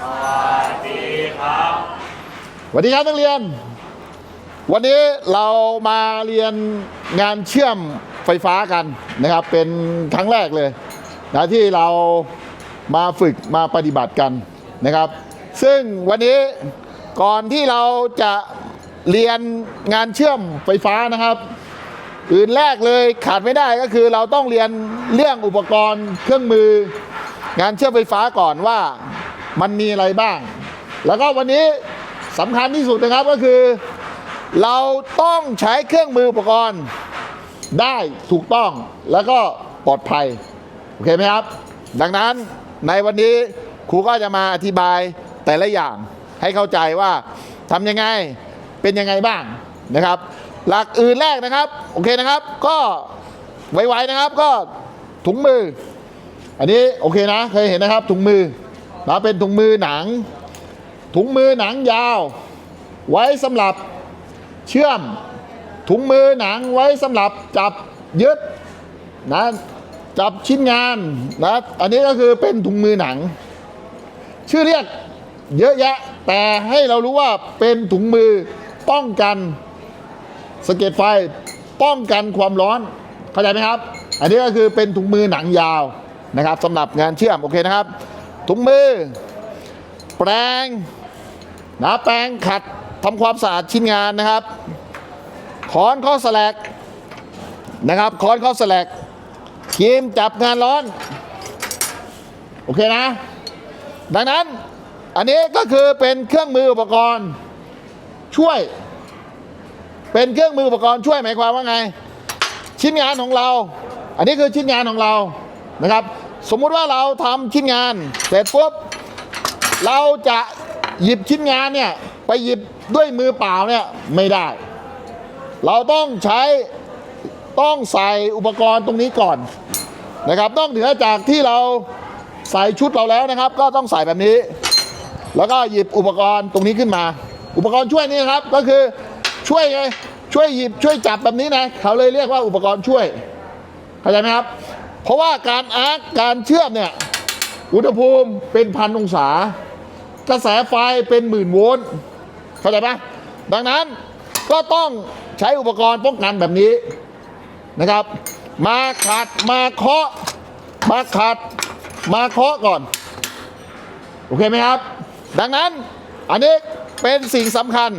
สวัสดีครับนักเรียน วันนี้เรามาเรียนงานเชื่อมไฟฟ้ากันนะครับ เป็นครั้งแรกเลยนะที่เรามาฝึกมาปฏิบัติกันนะครับ ซึ่งวันนี้ก่อนที่เราจะเรียนงานเชื่อมไฟฟ้านะครับ อื่นแรกเลยขาดไม่ได้ก็คือเราต้องเรียนเรื่องอุปกรณ์เครื่องมืองานเชื่อมไฟฟ้าก่อนว่า มันมีอะไรบ้าง แล้วก็วันนี้สำคัญที่สุดนะครับก็คือ เราต้องใช้เครื่องมืออุปกรณ์ได้ถูกต้องแล้วก็ปลอดภัย โอเคไหมครับ ดังนั้นในวันนี้ครูก็จะมาอธิบายแต่ละอย่างให้เข้าใจว่าทำยังไงเป็นยังไงบ้างนะครับ หลักอื่นแรกนะครับ โอเคนะครับ ก็ไวๆนะครับก็ถุงมือ อันนี้โอเคนะเคยเห็นนะครับถุงมือ นะเป็นถุงมือหนัง ถุงมือหนังยาว ไว้สำหรับเชื่อม ถุงมือหนังไว้สำหรับจับยึดนะจับชิ้นงานนะอันนี้ก็คือเป็นถุงมือหนัง ชื่อเรียกเยอะแยะ แต่ให้เรารู้ว่าเป็นถุงมือป้องกันสะเก็ดไฟป้องกันความร้อนเข้าใจไหมครับ อันนี้ก็คือเป็นถุงมือหนังยาวนะครับสำหรับงานเชื่อมโอเคนะครับ ถุงมือ แปรงนะแปรงขัดทำความสะอาดชิ้นงานนะครับค้อนข้อสแลกนะครับค้อนข้อสแลกครีมจับงานร้อน โอเคนะ ดังนั้นอันนี้ก็คือเป็นเครื่องมืออุปกรณ์ช่วย เป็นเครื่องมืออุปกรณ์ช่วยหมายความว่าไง ชิ้นงานของเรา อันนี้คือชิ้นงานของเรานะครับ สมมุติว่าเราทำชิ้นงานเสร็จปุ๊บเราจะหยิบชิ้นงานเนี่ยไปหยิบด้วยมือเปล่าเนี่ยไม่ได้ เราต้องใช้ต้องใส่อุปกรณ์ตรงนี้ก่อนนะครับต้องเหนือจากที่เราใส่ชุดเราแล้วนะครับ ก็ต้องใส่แบบนี้ แล้วก็หยิบอุปกรณ์ตรงนี้ขึ้นมา อุปกรณ์ช่วยนี่ครับก็คือช่วยไงช่วยหยิบช่วยจับแบบนี้นะเขาเลยเรียกว่าอุปกรณ์ช่วยเข้าใจไหมครับ เพราะว่าการอาร์คการเชื่อมเนี่ยอุณหภูมิเป็นพันองศา กระแสไฟเป็นหมื่นโวลต์เข้าใจปะดังนั้นก็ต้องใช้อุปกรณ์ป้องกันแบบนี้นะครับ มาขัดมาเคาะมาขัดมาเคาะก่อน โอเคไหมครับ ดังนั้นอันนี้เป็นสิ่งสำคัญ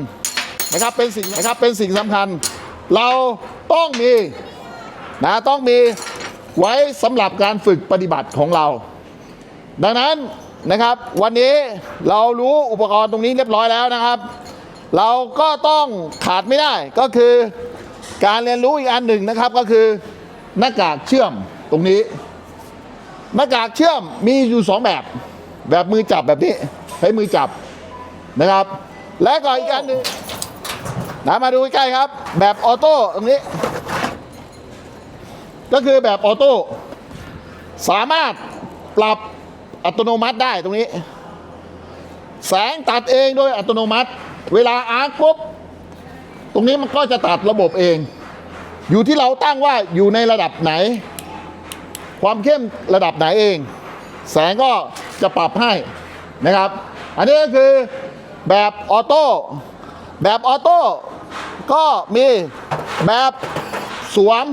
นะครับเป็นสิ่งนะครับเป็นสิ่งสำคัญ เราต้องมีนะต้องมี ไว้สำหรับการฝึกปฏิบัติของเรา ดังนั้นนะครับ วันนี้เรารู้อุปกรณ์ตรงนี้เรียบร้อยแล้วนะครับ เราก็ต้องขาดไม่ได้ก็คือการเรียนรู้อีกอันหนึ่งนะครับก็คือหน้ากากเชื่อมตรงนี้ หน้ากากเชื่อมมีอยู่สองแบบ แบบมือจับแบบนี้ใช้มือจับนะครับ และก็อีกอันหนึ่งนะมาดูใกล้ๆครับ แบบออโต้ตรงนี้ ก็คือแบบออโต้สามารถปรับอัตโนมัติได้ตรงนี้ แสงตัดเองโดยอัตโนมัติ เวลาอาร์คปุ๊บตรงนี้มันก็จะตัดระบบเอง อยู่ที่เราตั้งว่าอยู่ในระดับไหน ความเข้มระดับไหนเอง แสงก็จะปรับให้นะครับ อันนี้ก็คือแบบออโต้แบบออโต้ก็มีแบบสวม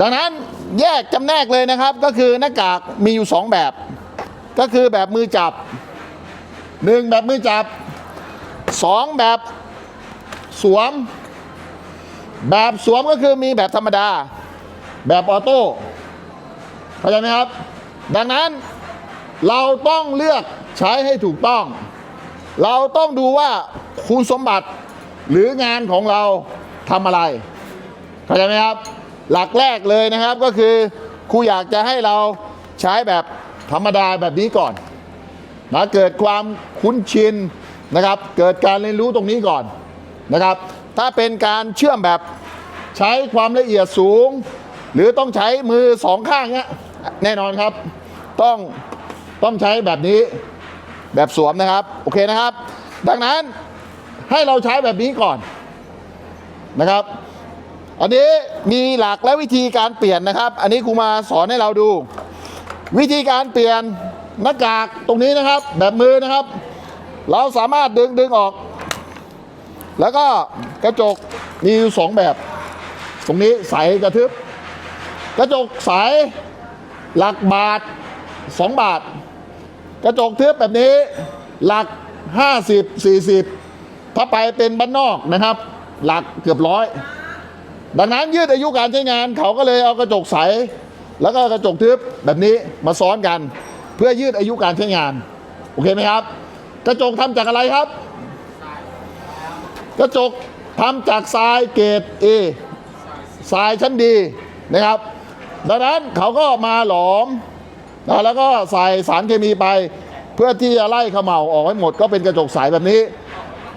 ดังนั้นแยกจำแนกเลยนะครับ ก็คือหน้ากากมีอยู่สองแบบ ก็คือแบบมือจับหนึ่งแบบมือจับสองแบบสวม แบบสวมก็คือมีแบบธรรมดา แบบออโต้เข้าใจไหมครับ ดังนั้นเราต้องเลือกใช้ให้ถูกต้อง เราต้องดูว่าคุณสมบัติหรืองานของเราทำอะไร เข้าใจไหมครับ หลักแรกเลยนะครับก็คือครูอยากจะให้เราใช้แบบธรรมดาแบบนี้ก่อนนะเกิดความคุ้นชินนะครับ เกิดการเรียนรู้ตรงนี้ก่อนนะครับ ถ้าเป็นการเชื่อมแบบใช้ความละเอียดสูง หรือต้องใช้มือสองข้างเนี้ยแน่นอนครับ ต้องต้องใช้แบบนี้แบบสวมนะครับ โอเคนะครับ ดังนั้นให้เราใช้แบบนี้ก่อนนะครับ อันนี้มีหลักและวิธีการเปลี่ยนนะครับ อันนี้ครูมาสอนให้เราดู วิธีการเปลี่ยนหน้ากากตรงนี้นะครับ แบบมือนะครับ เราสามารถดึงดึงออก แล้วก็กระจกมีอยู่สองแบบ ตรงนี้ใสกระทึบ กระจกใสหลักบาท 2 บาท กระจกทึบแบบนี้หลัก 50 40 ถ้าไปเป็นบ้านนอกนะครับ หลักเกือบร้อย ดังนั้นยืดอายุการใช้งานเขาก็เลยเอากระจกใส แล้วก็กระจกทึบแบบนี้มาซ้อนกัน เพื่อยืดอายุการใช้งาน โอเคไหมครับ กระจกทำจากอะไรครับ กระจกทำจากทรายเกรด A ทรายชั้นดีนะครับ ดังนั้นเขาก็มาหลอมนะแล้วก็ใส่สารเคมีไป เพื่อที่จะไล่ขม่าออกให้หมดก็เป็นกระจกใสแบบนี้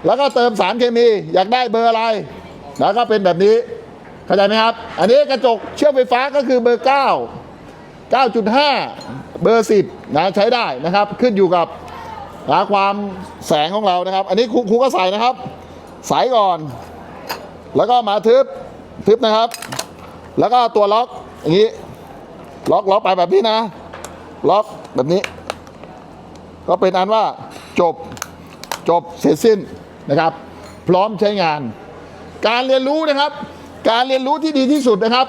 แล้วก็เติมสารเคมีอยากได้เบอร์อะไร แล้วก็เป็นแบบนี้ เข้าใจไหมครับ อันนี้กระจกเชื่อมไฟฟ้าก็คือเบอร์ 9 9.5 เบอร์ 10นะใช้ได้นะครับ ขึ้นอยู่กับนะความแสงของเรานะครับ อันนี้ครูครูก็ใส่นะครับใส่ก่อน แล้วก็มาทึบทึบนะครับ แล้วก็ตัวล็อกอย่างนี้ ล็อกล็อกไปแบบนี้นะ ล็อกแบบนี้ ก็เป็นอันว่าจบจบเสร็จสิ้นนะครับ พร้อมใช้งาน การเรียนรู้นะครับ การเรียนรู้ที่ดีที่สุดนะครับ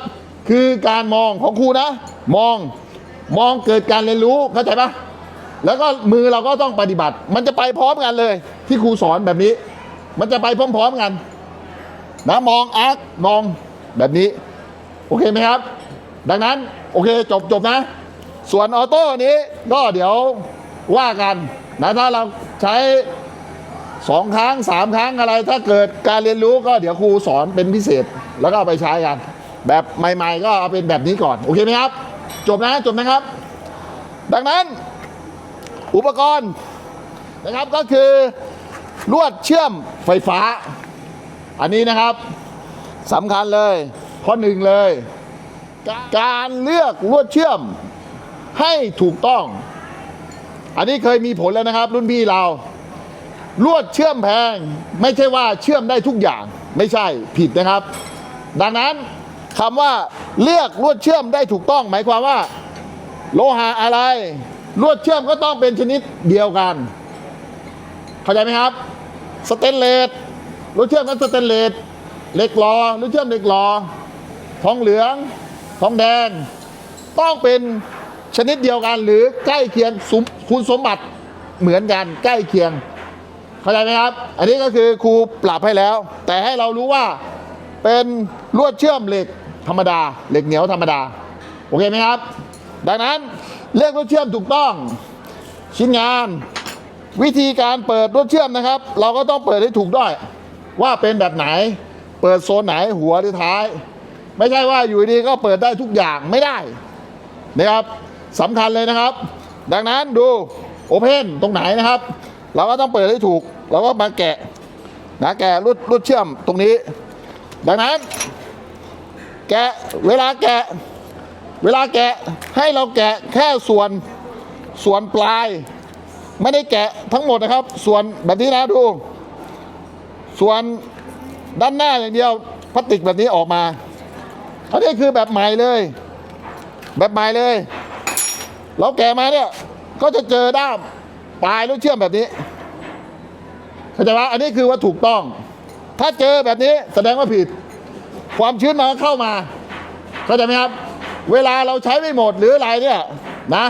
คือการมองของครูนะ มองมองเกิดการเรียนรู้เข้าใจปะแล้วก็มือเราก็ต้องปฏิบัติ มันจะไปพร้อมกันเลย ที่ครูสอนแบบนี้ มันจะไปพร้อมๆกันนะมองอาร์คมองแบบนี้ โอเคไหมครับ ดังนั้นโอเคจบจบนะ ส่วนออโต้นี้ก็เดี๋ยวว่ากันนะถ้าเราใช้สองครั้งสามครั้งอะไร ถ้าเกิดการเรียนรู้ก็เดี๋ยวครูสอนเป็นพิเศษ แล้วก็เอาไปใช้กัน แบบใหม่ๆ ก็เอาเป็นแบบนี้ก่อน โอเคไหมครับ จบนะจบนะครับ ดังนั้นอุปกรณ์นะครับก็คือลวดเชื่อมไฟฟ้า อันนี้นะครับสำคัญเลยข้อหนึ่งเลย การเลือกลวดเชื่อมให้ถูกต้อง อันนี้เคยมีผลแล้วนะครับ รุ่นพี่เรา ลวดเชื่อมแพง ไม่ใช่ว่าเชื่อมได้ทุกอย่าง ไม่ใช่ผิดนะครับ ดังนั้นคำว่าเลือกลวดเชื่อมได้ถูกต้อง หมายความว่า โลหะอะไร ลวดเชื่อมก็ต้องเป็นชนิดเดียวกัน เข้าใจไหมครับ สเตนเลสลวดเชื่อมนั้นสเตนเลสเหล็กหลอลวดเชื่อมเหล็กหลอทองเหลืองทองแดง ต้องเป็นชนิดเดียวกันหรือใกล้เคียงสมคุณสมบัติเหมือนกันใกล้เคียง เข้าใจไหมครับ อันนี้ก็คือครูปรับให้แล้ว แต่ให้เรารู้ว่า เป็นลวดเชื่อมเหล็กธรรมดา เหล็กเหนียวธรรมดา โอเคไหมครับ ดังนั้นเลือกลวดเชื่อมถูกต้อง ชิ้นงาน วิธีการเปิดลวดเชื่อมนะครับ เราก็ต้องเปิดให้ถูกด้วย ว่าเป็นแบบไหน เปิดโซนไหนหัวหรือท้าย ไม่ใช่ว่าอยู่ดีก็เปิดได้ทุกอย่างไม่ได้นะครับสำคัญเลยนะครับ ดังนั้นดูโอเพนตรงไหนนะครับ เราก็ต้องเปิดให้ถูก เราก็มาแกะนะแกะรูดรูดเชื่อมตรงนี้ ดังนั้น แกะเวลาแกะ เวลาแกะให้เราแกะแค่ส่วนส่วนปลาย ไม่ได้แกะทั้งหมดนะครับ ส่วนแบบนี้นะดูส่วนด้านหน้าอย่างเดียวพลาสติกแบบนี้ออกมาอันนี้คือแบบใหม่เลย แบบใหม่เลย เราแกะมาเนี่ยก็จะเจอด้ามปลายลูกเชื่อมแบบนี้เข้าใจไหมอันนี้คือว่าถูกต้อง ถ้าเจอแบบนี้แสดงว่าผิด ความชื้นมันเข้ามา เข้าใจไหมครับ เวลาเราใช้ไม่หมดหรืออะไรเนี่ยนะ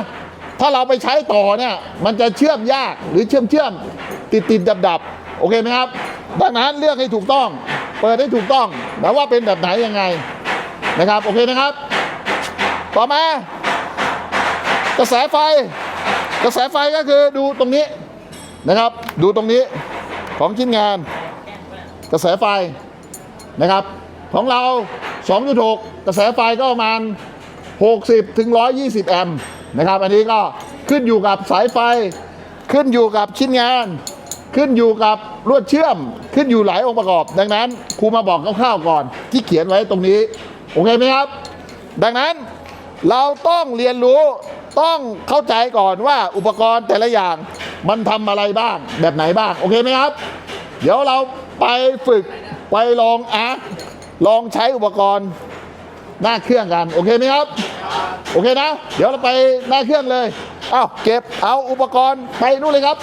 ถ้าเราไปใช้ต่อเนี่ย มันจะเชื่อมยากหรือเชื่อมเชื่อมติดติดดับดับโอเคไหมครับ ดังนั้นเลือกให้ถูกต้อง เปิดให้ถูกต้องนะว่าเป็นแบบไหนยังไงนะครับ โอเคนะครับ ต่อมากระแสไฟ กระแสไฟก็คือดูตรงนี้นะครับ ดูตรงนี้ของชิ้นงาน กระแสไฟนะครับ ของเรา 2.6 กระแสไฟก็ประมาณ 60ถึง120 แอมป์นะครับ อันนี้ก็ขึ้นอยู่กับสายไฟ ขึ้นอยู่กับชิ้นงาน ขึ้นอยู่กับลวดเชื่อม ขึ้นอยู่หลายองค์ประกอบ ดังนั้นครูมาบอกคร่าวๆก่อน ที่เขียนไว้ตรงนี้ โอเคไหมครับ ดังนั้นเราต้องเรียนรู้ต้องเข้าใจก่อนว่าอุปกรณ์แต่ละอย่างมันทำอะไรบ้างแบบไหนบ้าง โอเคไหมครับ เดี๋ยวเรา ไปฝึกไปลองอะลองใช้อุปกรณ์หน้าเครื่องกัน โอเคไหมครับ โอเคนะ เดี๋ยวเราไปหน้าเครื่องเลย เอ้าเก็บเอาอุปกรณ์ไปนู่นเลยครับ